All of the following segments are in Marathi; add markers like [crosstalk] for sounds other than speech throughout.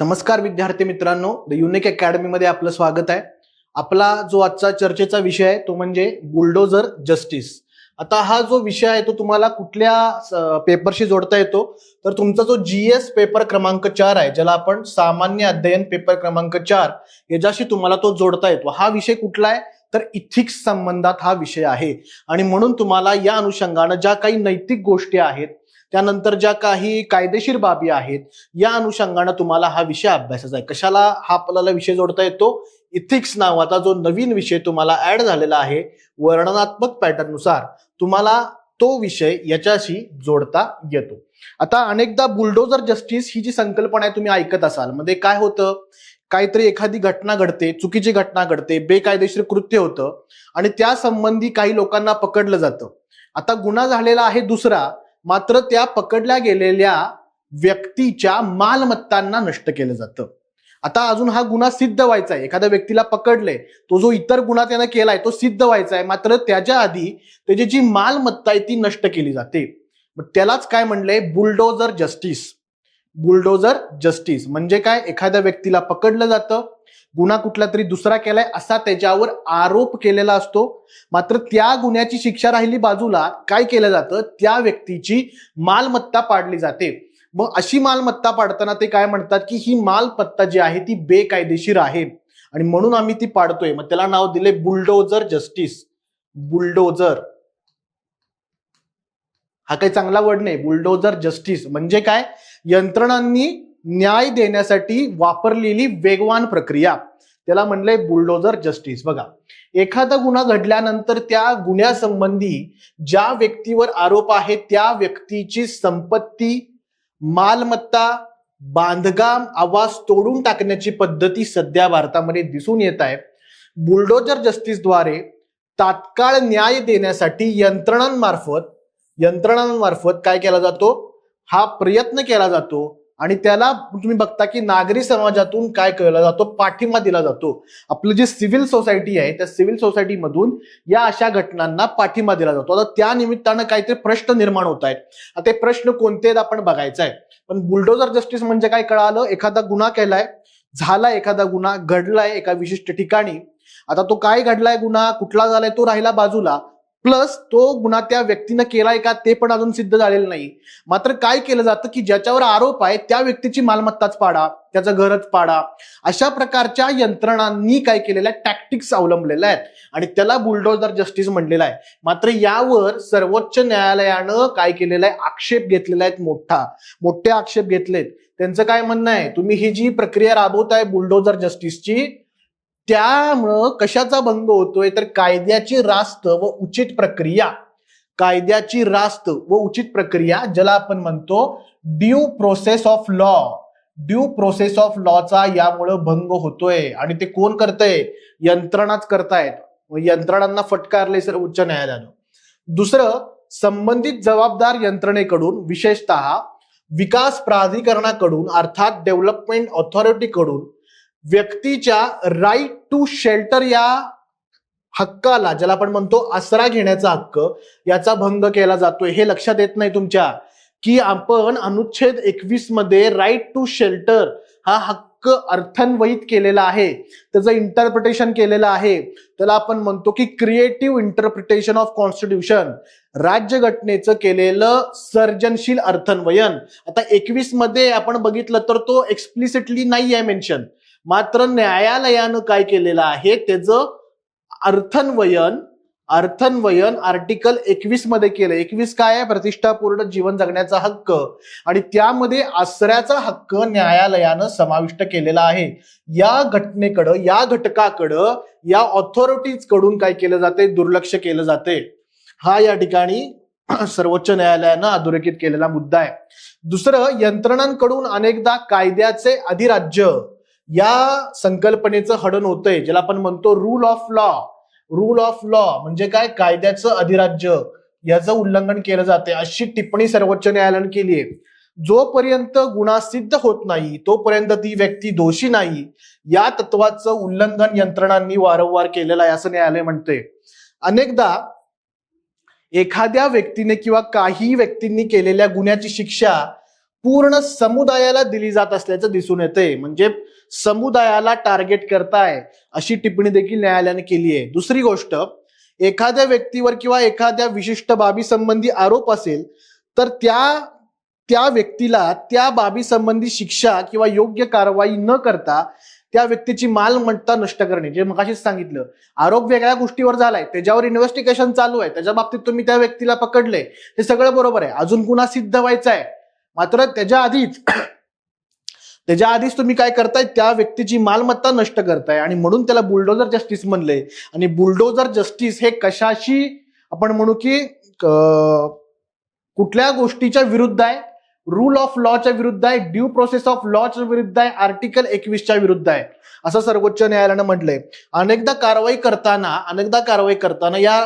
नमस्कार विद्यार्थी मित्रांनो द युनिक अकॅडमीमध्ये आपलं स्वागत आहे. आपला जो आजचा चर्चेचा विषय आहे तो म्हणजे बुलडोजर जस्टिस. आता हा जो विषय आहे तो तुम्हाला कुठल्या पेपरशी जोडता येतो? तर तुमचा जो जी एस पेपर क्रमांक चार आहे ज्याला आपण सामान्य अध्ययन पेपर क्रमांक चार याच्याशी तुम्हाला तो जोडता येतो. हा विषय कुठला आहे? तर इथिक्स संबंधात हा विषय आहे. आणि म्हणून तुम्हाला या अनुषंगानं ज्या काही नैतिक गोष्टी आहेत त्यानंतर ज्या काही कायदेशीर बाबी आहेत या अनुषंगानं तुम्हाला हा विषय अभ्यासाचा आहे. कशाला हा आपल्याला विषय जोडता येतो? इथिक्स नावाचा जो नवीन विषय तुम्हाला ऍड झालेला आहे वर्णनात्मक पॅटर्ननुसार तुम्हाला तो विषय याच्याशी जोडता येतो. आता अनेकदा बुलडोजर जस्टिस ही जी संकल्पना आहे तुम्ही ऐकत असाल. मध्ये काय होतं? काहीतरी एखादी घटना घडते चुकीची घटना घडते बेकायदेशीर कृत्य होतं आणि त्या संबंधी काही लोकांना पकडलं जातं. आता गुन्हा झालेला आहे दुसरा मात्र त्या पकडल्या गेलेल्या व्यक्तीच्या मालमत्तांना नष्ट केलं जातं. आता अजून हा गुन्हा सिद्ध व्हायचा आहे. एखाद्या व्यक्तीला पकडले तो जो इतर गुन्हा त्यानं केलाय तो सिद्ध व्हायचा आहे. मात्र त्याच्या आधी त्याची जी मालमत्ता आहे ती नष्ट केली जाते. मग त्यालाच काय म्हणलंय? Bulldozer justice. Bulldozer justice. म्हणजे काय? एखाद्या व्यक्तीला पकडलं जातं गुन्हा कुठला तरी दुसरा केलाय असा त्याच्यावर आरोप केलेला असतो. मात्र त्या गुन्ह्याची शिक्षा राहिली बाजूला काय केलं जातं? त्या व्यक्तीची मालमत्ता पाडली जाते. मग अशी मालमत्ता पाडताना ते काय म्हणतात की ही मालमत्ता जी आहे ती बेकायदेशीर आहे. आणि म्हणून आम्ही ती पाडतोय. मग त्याला नाव दिले बुलडोजर जस्टिस. बुलडोजर हा काही चांगला वर्ड नाही. Bulldozer justice. म्हणजे काय? यंत्रणांनी न्याय देण्यासाठी वापरलेली वेगवान प्रक्रिया. त्याला म्हणलंय बुलडोजर जस्टिस. बघा एखादा गुन्हा घडल्यानंतर त्या गुन्ह्यासंबंधी ज्या व्यक्तीवर आरोप आहे त्या व्यक्तीची संपत्ती मालमत्ता बांधकाम आवाज तोडून टाकण्याची पद्धती सध्या भारतामध्ये दिसून येत आहे. बुलडोजर जस्टिसद्वारे तात्काळ न्याय देण्यासाठी यंत्रणांमार्फत यंत्रणांमार्फत काय केला जातो? हा प्रयत्न केला जातो आणि त्याला तुम्ही बघता की नागरी समाजातून काय कळला जातो? पाठिंबा दिला जातो. आपलं जे सिव्हिल सोसायटी आहे त्या सिव्हिल सोसायटीमधून या अशा घटनांना पाठिंबा दिला जातो. आता त्या निमित्तानं काहीतरी प्रश्न निर्माण होत आहेत. आता ते प्रश्न कोणते आहेत आपण बघायचं आहे. पण बुलडोजर जस्टिस म्हणजे काय कळालं? एखादा गुन्हा केलाय झाला एखादा गुन्हा घडलाय एका विशिष्ट ठिकाणी. आता तो काय घडलाय गुन्हा? कुठला झालाय? तो राहिला बाजूला. प्लस तो गुन्हा त्या व्यक्तीनं केलाय का ते पण अजून सिद्ध झालेलं नाही. मात्र काय केलं जातं की ज्याच्यावर आरोप आहे त्या व्यक्तीची मालमत्ताच पाडा त्याचं घरच पाडा. अशा प्रकारच्या यंत्रणांनी काय केलेल्या टॅक्टिक्स अवलंबलेल्या आहेत. आणि त्याला बुलडोजर जस्टिस म्हणलेला आहे. मात्र यावर सर्वोच्च न्यायालयानं काय केलेलं आहे आक्षेप घेतलेला आहे मोठा. मोठे आक्षेप घेतलेत. त्यांचं काय म्हणणं आहे तुम्ही ही जी प्रक्रिया राबवताय बुलडोजर जस्टिसची त्यामुळं कशाचा भंग होतोय? तर कायद्याची रास्त व उचित प्रक्रिया. कायद्याची रास्त व उचित प्रक्रिया ज्याला आपण म्हणतो due process of law due process of लॉचा यामुळं भंग होतोय. आणि ते कोण करतंय? यंत्रणाच करतायत. व यंत्रणांना फटकारले सर उच्च न्यायालयानं. दुसरं संबंधित जबाबदार यंत्रणेकडून विशेषतः विकास प्राधिकरणाकडून अर्थात डेव्हलपमेंट ऑथॉरिटीकडून व्यक्तीच्या राईट टू शेल्टर या हक्काला ज्याला आपण म्हणतो आसरा घेण्याचा हक्क याचा भंग केला जातोय. हे लक्षात येत नाही तुमच्या. की आपण अनुच्छेद एकवीसमध्ये राईट टू शेल्टर हा हक्क अर्थन्वयित केलेला आहे. त्याचं इंटरप्रिटेशन केलेलं आहे. त्याला आपण म्हणतो की क्रिएटिव्ह इंटरप्रिटेशन ऑफ कॉन्स्टिट्यूशन राज्यघटनेचं केलेलं सर्जनशील अर्थन्वयन. आता एकवीसमध्ये आपण बघितलं तर तो एक्सप्लिसिटली नाही आहे मेन्शन मात्र न्यायालयानं काय केलेलं आहे त्याचं अर्थन्वयन अर्थन्वयन आर्टिकल एकवीसमध्ये केलं. एकवीस काय आहे? प्रतिष्ठापूर्ण जीवन जगण्याचा हक्क. आणि त्यामध्ये आसऱ्याचा हक्क न्यायालयानं समाविष्ट केलेला आहे. या घटनेकडं या घटकाकडं या ऑथॉरिटीजकडून काय केलं जाते? दुर्लक्ष केलं जाते. हा या ठिकाणी [clears throat] सर्वोच्च न्यायालयानं अधोरेखित केलेला मुद्दा आहे. दुसरं यंत्रणांकडून अनेकदा कायद्याचे अधिराज्य या संकल्पनेचं हडण होतंय ज्याला आपण म्हणतो rule of law rule of law म्हणजे काय? कायद्याचं अधिराज्य. याचं उल्लंघन केलं जाते अशी टिप्पणी सर्वोच्च न्यायालयानं केली आहे. जोपर्यंत गुन्हा सिद्ध होत नाही तोपर्यंत ती व्यक्ती दोषी नाही. या तत्वाचं उल्लंघन यंत्रणांनी वारंवार केलेलं आहे असं न्यायालय म्हणते अनेकदा एखाद्या व्यक्तीने किंवा काही व्यक्तींनी केलेल्या गुन्ह्याची शिक्षा पूर्ण समुदायाला दिली जात असल्याचं दिसून येते म्हणजे समुदायाला टार्गेट करताय अशी टिप्पणी देखील न्यायालयाने केली आहे. दुसरी गोष्ट एखाद्या व्यक्तीवर किंवा एखाद्या विशिष्ट बाबी संबंधी आरोप असेल तर त्या त्या व्यक्तीला त्या बाबी संबंधी शिक्षा किंवा योग्य कारवाई न करता त्या व्यक्तीची मालमत्ता नष्ट करणे. जे मगाशीच सांगितलं आरोप वेगळ्या गोष्टीवर झालाय त्याच्यावर इन्व्हेस्टिगेशन चालू आहे त्याच्या बाबतीत तुम्ही त्या व्यक्तीला पकडले हे सगळं बरोबर आहे. अजून गुन्हा सिद्ध व्हायचा आहे मात्र त्याच्या आधीच त्याच्या आधीच तुम्ही काय करताय त्या व्यक्तीची मालमत्ता नष्ट करताय. आणि म्हणून त्याला बुलडोजर जस्टिस म्हणले. आणि बुलडोजर जस्टिस हे कशाशी आपण म्हणू की कुठल्या गोष्टीच्या विरुद्ध आहे? रूल ऑफ लॉच्या विरुद्ध आहे ड्यू प्रोसेस ऑफ लॉच्या विरुद्ध आहे आर्टिकल एकवीसच्या विरुद्ध आहे. असं सर्वोच्च न्यायालयानं म्हटलंय. अनेकदा कारवाई करताना अनेकदा कारवाई करताना या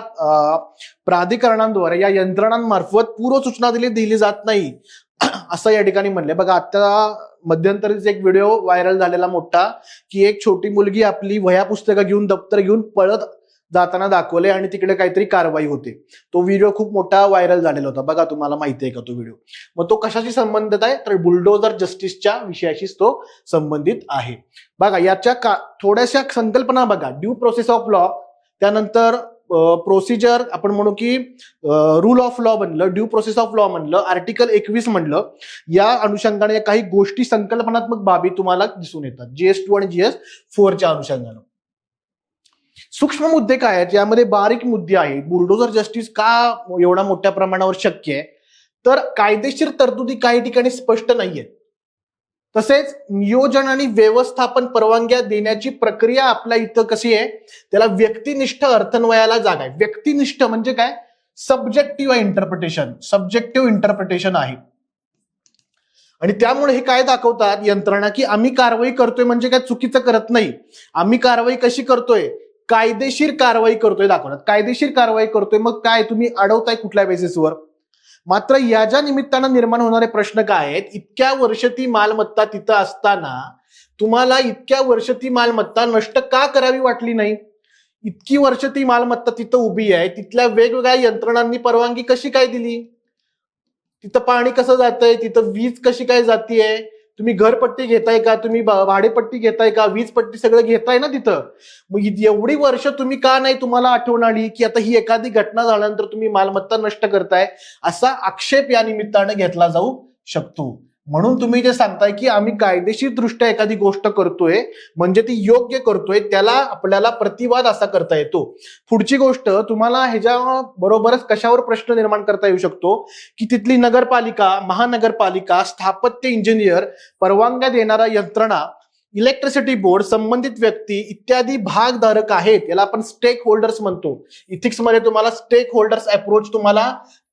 प्राधिकरणांद्वारे या यंत्रणांमार्फत पूर्व सूचना दिली दिली जात नाही. [clears throat] असं या ठिकाणी म्हणलंय. बघा आता मध्यंतरीच एक व्हिडिओ व्हायरल झालेला मोठा की एक छोटी मुलगी आपली वह्या पुस्तकं घेऊन दप्तर घेऊन पळत जाताना दाखवले आणि तिकडे काहीतरी कारवाई होते. तो व्हिडिओ खूप मोठा व्हायरल झालेला होता. बघा तुम्हाला माहिती आहे का तो व्हिडिओ मग तो कशाशी संबंधित आहे? तर बुलडोजर जस्टिसच्या विषयाशीच तो संबंधित आहे. बघा याच्या का थोड्याशा संकल्पना बघा. ड्यू प्रोसेस ऑफ लॉ त्यानंतर प्रोसिजर आपण म्हणू की रूल ऑफ लॉ म्हणलं ड्यू प्रोसेस ऑफ लॉ म्हणलं आर्टिकल एकवीस म्हणलं या अनुषंगाने काही गोष्टी संकल्पनात्मक बाबी तुम्हाला दिसून येतात. जीएस टू आणि जीएस फोरच्या अनुषंगानं. सूक्ष्म मुद्दे काय आहेत? यामध्ये बारीक मुद्दे आहेत. बुलडोजर जस्टिस का एवढा मोठ्या प्रमाणावर शक्य आहे? तर कायदेशीर तरतुदी काही ठिकाणी स्पष्ट नाहीयेत. तसेच नियोजन आणि व्यवस्थापन परवानग्या देण्याची प्रक्रिया आपल्या इथं कशी आहे त्याला व्यक्तिनिष्ठ अर्थन्वयाला जागा आहे. व्यक्तिनिष्ठ म्हणजे काय? सब्जेक्टिव्ह इंटरप्रिटेशन सब्जेक्टिव्ह इंटरप्रिटेशन आहे. आणि त्यामुळे हे काय दाखवतात यंत्रणा की आम्ही कारवाई करतोय म्हणजे काय चुकीचं करत नाही. आम्ही कारवाई कशी करतोय? कायदेशीर कारवाई करतोय दाखवतात. कायदेशीर कारवाई करतोय. मग काय? तुम्ही अडवताय कुठल्या बेसिसवर मात्र याच्या निमित्तानं निर्माण होणारे प्रश्न काय आहेत इतक्या वर्ष ती मालमत्ता तिथं असताना तुम्हाला इतक्या वर्ष ती मालमत्ता नष्ट का करावी वाटली नाही? इतकी वर्ष ती मालमत्ता तिथं उभी आहे तिथल्या वेगवेगळ्या यंत्रणांनी परवानगी कशी काय दिली? तिथं पाणी कसं जातंय? तिथं वीज कशी काय जातीये? तुम्ही घरपट्टी घेताय का? तुम्ही भाडेपट्टी घेताय का? वीज पट्टी सगळं घेताय ना तिथं? मग एवढी वर्ष तुम्ही का नाही तुम्हाला आठवण आली की आता ही एखादी घटना झाल्यानंतर तुम्ही मालमत्ता नष्ट करताय? असा आक्षेप या निमित्तानं घेतला जाऊ शकतो. म्हणून तुम्ही जे सांगताय की आम्ही कायदेशीर दृष्ट्या एखादी गोष्ट करतोय म्हणजे ती योग्य करतोय त्याला आपल्याला प्रतिवाद असा करता येतो. पुढची गोष्ट तुम्हाला ह्याच्या बरोबरच कशावर प्रश्न निर्माण करता येऊ शकतो? की तिथली नगरपालिका महानगरपालिका स्थापत्य इंजिनियर परवानग्या देणारा यंत्रणा इलेक्ट्रिसिटी बोर्ड संबंधित व्यक्ती इत्यादी भागधारक आहेत याला आपण स्टेक होल्डर्स म्हणतो. इथिक्समध्ये तुम्हाला स्टेक होल्डर्स अप्रोच तुम्हाला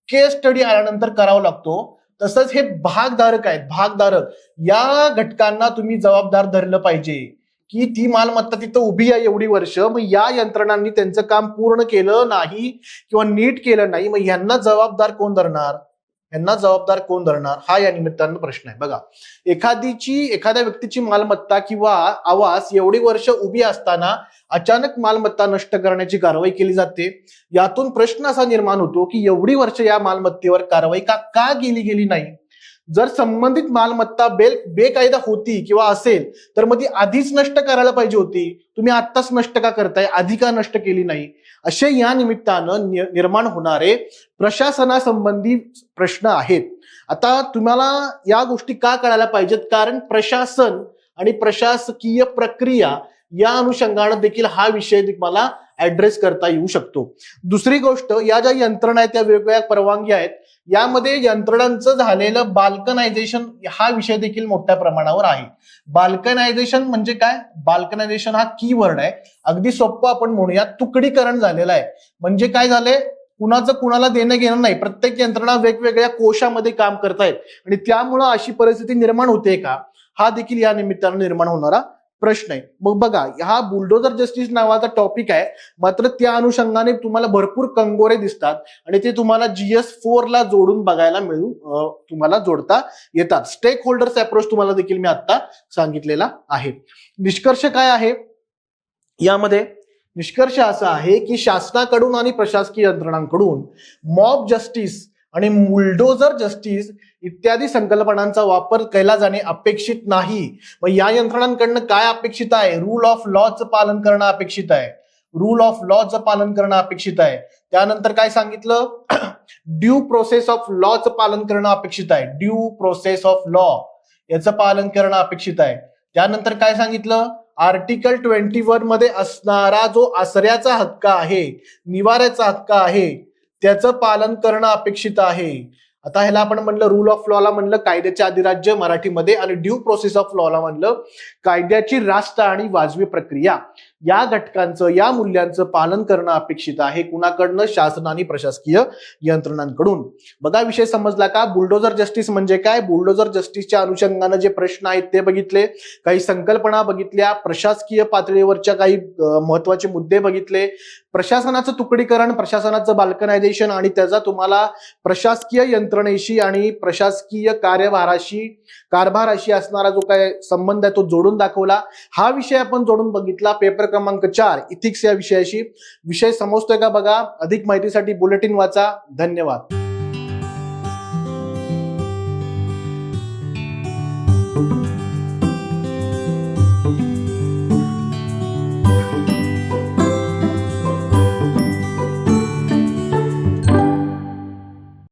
केस स्टडी आल्यानंतर करावा लागतो. तसंच हे भागधारक आहेत. भागधारक. या घटकांना तुम्ही जबाबदार धरलं पाहिजे. की ती मालमत्ता तिथं उभी आहे एवढी वर्ष मग या यंत्रणांनी त्यांचं काम पूर्ण केलं नाही किंवा नीट केलं नाही मग यांना जबाबदार कोण धरणार? यांना जबाबदार कोण धरणार? हा या निमित्तानं प्रश्न आहे. बघा एखादीची एखाद्या व्यक्तीची मालमत्ता किंवा आवास एवढी वर्ष उभी असताना अचानक मालमत्ता नष्ट करण्याची कारवाई केली जाते. यातून प्रश्न असा निर्माण होतो की एवढी वर्ष या मालमत्तेवर कारवाई का का केली गेली नाही? जर संबंधित मालमत्ता बेल बेकायदा होती किंवा असेल तर मग ती आधीच नष्ट करायला पाहिजे होती. तुम्ही आत्ताच नष्ट का करताय? आधी का नष्ट केली नाही? असे या निमित्तानं निर्माण होणारे प्रशासनासंबंधी प्रश्न आहेत. आता तुम्हाला या गोष्टी का कळायला पाहिजेत? कारण प्रशासन आणि प्रशासकीय प्रक्रिया या अनुषंगानं देखील हा विषय तुम्हाला ऍड्रेस करता येऊ शकतो. दुसरी गोष्ट या ज्या यंत्रणा आहेत त्या वेगवेगळ्या परवानग्या आहेत यामध्ये यंत्रणांचं झालेलं बाल्कनायझेशन हा विषय देखील मोठ्या प्रमाणावर आहे. बाल्कनायझेशन म्हणजे काय? बाल्कनायझेशन हा की वर्ड आहे. अगदी सोपं आपण म्हणूया तुकडीकरण झालेलं आहे. म्हणजे काय झालंय? कुणाचं कुणाला देणं घेणं नाही. प्रत्येक यंत्रणा वेगवेगळ्या कोशामध्ये काम करतायत. आणि त्यामुळं अशी परिस्थिती निर्माण होते का? हा देखील या निमित्तानं निर्माण होणारा प्रश्न आहे. मग बघा हा बुलडोजर जस्टिस नावाचा टॉपिक आहे. मात्र त्या अनुषंगाने तुम्हाला भरपूर कंगोरे दिसतात आणि ते तुम्हाला जीएस फोरला जोडून बघायला मिळू तुम्हाला जोडता येतात. स्टेक होल्डर्स अप्रोच तुम्हाला देखील मी आता सांगितलेला आहे. निष्कर्ष काय आहे? यामध्ये निष्कर्ष असा आहे की शासनाकडून आणि प्रशासकीय यंत्रणांकडून मॉब जस्टिस आणि बुलडोजर जस्टिस इत्यादी संकल्पनांचा वापर केला जाणे अपेक्षित नाही. मग या यंत्रणांकडनं काय अपेक्षित आहे? रूल ऑफ लॉचं पालन करणं अपेक्षित आहे. रूल ऑफ लॉचं पालन करणं अपेक्षित आहे. त्यानंतर काय सांगितलं? ड्यू प्रोसेस ऑफ लॉचं पालन करणं अपेक्षित आहे. ड्यू प्रोसेस ऑफ लॉ याचं पालन करणं अपेक्षित आहे. त्यानंतर काय सांगितलं? आर्टिकल ट्वेंटी वनमध्ये असणारा जो आसऱ्याचा हक्क आहे निवाऱ्याचा हक्क आहे त्याचं पालन करणं अपेक्षित आहे. आता ह्याला आपण म्हणलं रूल ऑफ लॉला म्हणलं कायद्याचे अधिराज्य मराठीमध्ये आणि ड्यू प्रोसेस ऑफ लॉला म्हणलं कायद्याची राष्ट्र आणि वाजवी प्रक्रिया. या घटकांचं या मूल्यांचं पालन करणं अपेक्षित आहे कुणाकडनं? शासन आणि प्रशासकीय यंत्रणांकडून. बघा विषय समजला का? बुलडोजर जस्टिस म्हणजे काय? बुलडोजर जस्टिसच्या अनुषंगानं जे प्रश्न आहेत ते बघितले काही संकल्पना बघितल्या प्रशासकीय पातळीवरच्या काही महत्त्वाचे मुद्दे बघितले प्रशासनाचं तुकडीकरण प्रशासनाचं बाल्कनायझेशन आणि त्याचा तुम्हाला प्रशासकीय यंत्रणेशी आणि प्रशासकीय कार्यभाराशी कारभाराशी असणारा जो काय संबंध आहे तो जोडून दाखवला. हा विषय आपण जोडून बघितला पेपर क्रमांक चार इथिक्स या विषयाशी. विषय समजतोय का बघा? अधिक माहितीसाठी बुलेटिन वाचा. धन्यवाद.